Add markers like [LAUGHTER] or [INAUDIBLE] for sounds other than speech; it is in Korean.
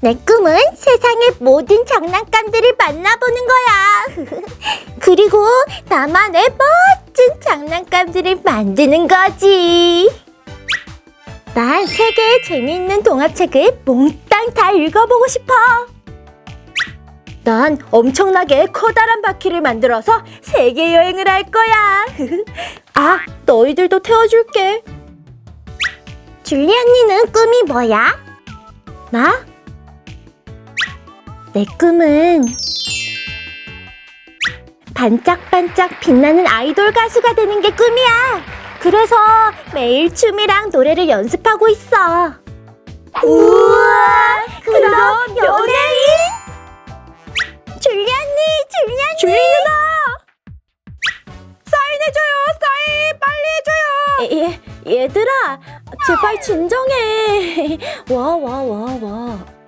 내 꿈은 세상의 모든 장난감들을 만나보는 거야. [LAUGHS] 그리고 나만의 멋진 장난감들을 만드는 거지. 난 세계의 재미있는 동화책을 몽땅 다 읽어보고 싶어. 난 엄청나게 커다란 바퀴를 만들어서 세계 여행을 할 거야. [LAUGHS] 아, 너희들도 태워줄게. 줄리 언니는 꿈이 뭐야? 나? 내 꿈은 반짝반짝 빛나는 아이돌 가수가 되는 게 꿈이야. 그래서 매일 춤이랑 노래를 연습하고 있어. 우와, 누나. 사인해줘요, 사인 빨리 해줘요. 얘, 얘들아, 제발 진정해. [LAUGHS] 와, 와, 와, 와.